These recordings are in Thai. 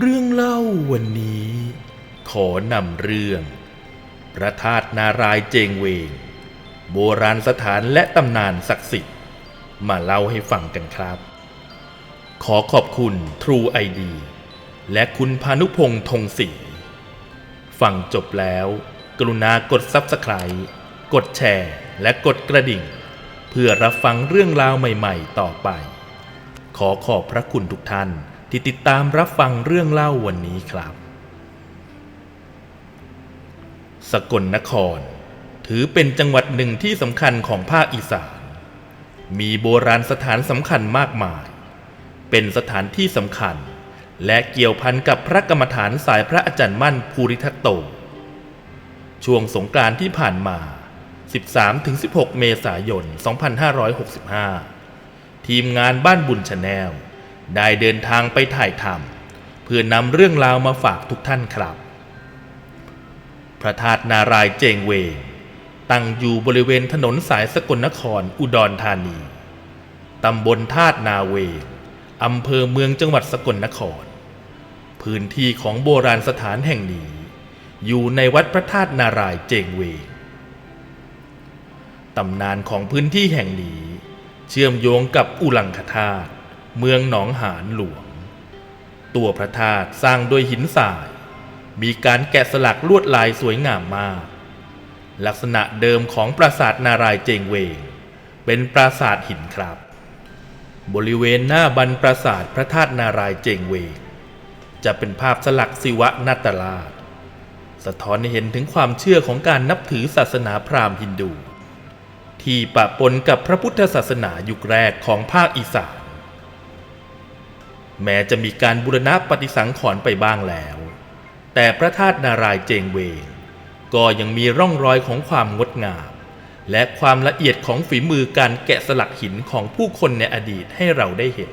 เรื่องเล่าวันนี้ ขอนำเรื่อง พระธาตุนารายณ์เจงเวง โบราณสถานและตำนานศักดิ์สิทธิ์ มาเล่าให้ฟังกันครับ ขอขอบคุณ True ID และคุณพานุพงษ์ธงศรีฟังจบแล้ว กรุณากด Subscribe กดแชร์ และกดกระดิ่ง เพื่อรับฟังเรื่องราวใหม่ ๆ ต่อไป ขอขอบพระคุณทุกท่าน ที่ติดตามรับฟังเรื่องเล่าวันนี้ครับ สกลนคร ถือเป็นจังหวัดหนึ่งที่สำคัญของภาคอีสาน มีโบราณสถานสำคัญมากมาย เป็นสถานที่สำคัญ และเกี่ยวพันกับพระกรรมฐานสายพระอาจารย์มั่นภูริทัตโต ช่วงสงกรานต์ที่ผ่านมา 13-16 เมษายน 2565 ทีมงานบ้านบุญชาแนล ได้เดินทางไปถ่ายทำเพื่อนำเรื่องราวมาฝากทุกท่านครับ พระธาตุนารายเจงเวงตั้งอยู่บริเวณถนนสายสกลนครอุดรธานี ตำบลธาตุนาเวงอำเภอเมืองจังหวัดสกลนคร พื้นที่ของโบราณสถานแห่งนี้ อยู่ในวัดพระธาตุนารายเจงเวงตำนานของพื้นที่แห่งนี้ เชื่อมโยงกับอุลังคธาตุ เมืองหนองหานหลวง ตัวพระธาตุสร้างด้วยหินทราย มีการแกะสลักลวดลายสวยงามมาก ลักษณะเดิมของปราสาทนารายเจงเวง เป็นปราสาทหินครับ บริเวณหน้าบันปราสาทพระธาตุนารายเจงเวง จะเป็นภาพสลักศิวะนาตราช สะท้อนให้เห็นถึงความเชื่อของการนับถือศาสนาพราหมณ์ฮินดู ที่ปะปนกับพระพุทธศาสนายุคแรกของภาคอีสาน แม้จะมีการบูรณะปฏิสังขรณ์ไปบ้างแล้ว แต่พระธาตุนารายเจงเวง ก็ยังมีร่องรอยของความงดงาม และความละเอียดของฝีมือการแกะสลักหินของผู้คนในอดีตให้เราได้เห็น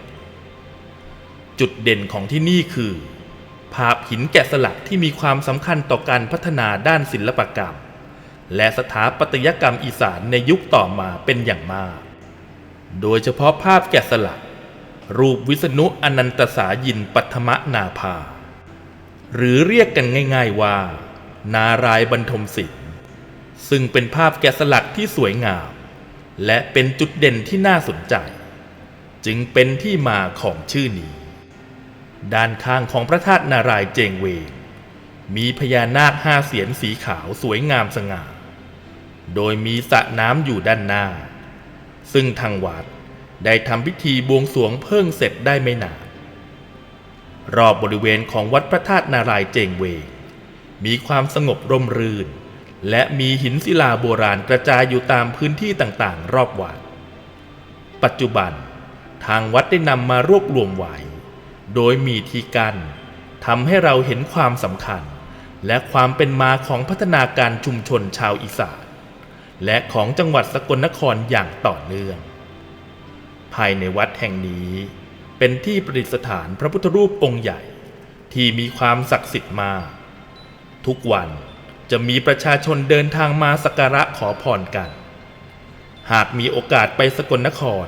จุดเด่นของที่นี่คือ ภาพหินแกะสลักที่มีความสำคัญต่อการพัฒนาด้านศิลปกรรม และสถาปัตยกรรมอีสานในยุคต่อมาเป็นอย่างมาก โดยเฉพาะภาพแกะสลัก รูปวิษณุอนันตสายินปัทมนาภา หรือเรียกกันง่าย ๆว่า นารายบรรทมศิลป์ซึ่งเป็นภาพแกะสลักที่สวยงาม และเป็นจุดเด่นที่น่าสนใจ จึงเป็นที่มาของชื่อนี้ ด้านข้างของพระธาตุนารายเจงเวง มีพญานาคห้าเสียนสีขาวสวยงามสง่า โดยมีสระน้ำอยู่ด้านหน้า ซึ่งทางวัด ได้ทำพิธีบวงสวงเพิ่งเสร็จได้ไม่นาน รอบบริเวณของวัดพระธาตุนารายเจงเวง มีความสงบร่มรื่น และมีหินศิลาโบราณกระจายอยู่ตามพื้นที่ต่างๆ รอบวัด ปัจจุบันทางวัดได้นำมารวบรวมไว้ โดยมีที่กั้นทำให้เราเห็นความสำคัญ และความเป็นมาของพัฒนาการชุมชนชาวอีสานและของจังหวัดสกลนครอย่างต่อเนื่อง ภายในวัดแห่งนี้ เป็นที่ประดิษฐานพระพุทธรูปองค์ใหญ่ ที่มีความศักดิ์สิทธิ์มาก ทุกวันจะมีประชาชนเดินทางมาสักการะขอพรกัน หากมีโอกาสไปสกลนคร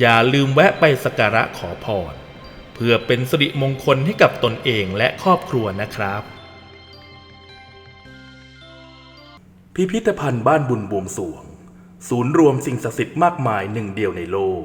อย่าลืมแวะไปสักการะขอพรเพื่อเป็นสิริมงคลให้กับตนเองและครอบครัวนะครับ พิพิธภัณฑ์บ้านบุญบวงสวง ศูนย์รวมสิ่งศักดิ์สิทธิ์มากมายหนึ่งเดียวในโลก